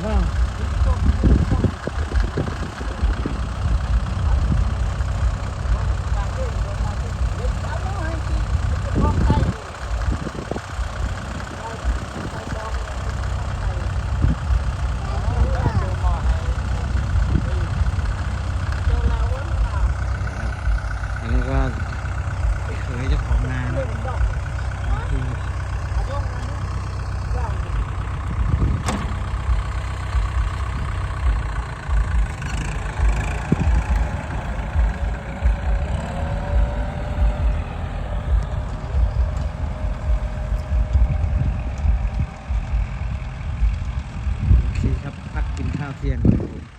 Aha. Oh. FC ครับพักกินข้าวเที่ยงครับผม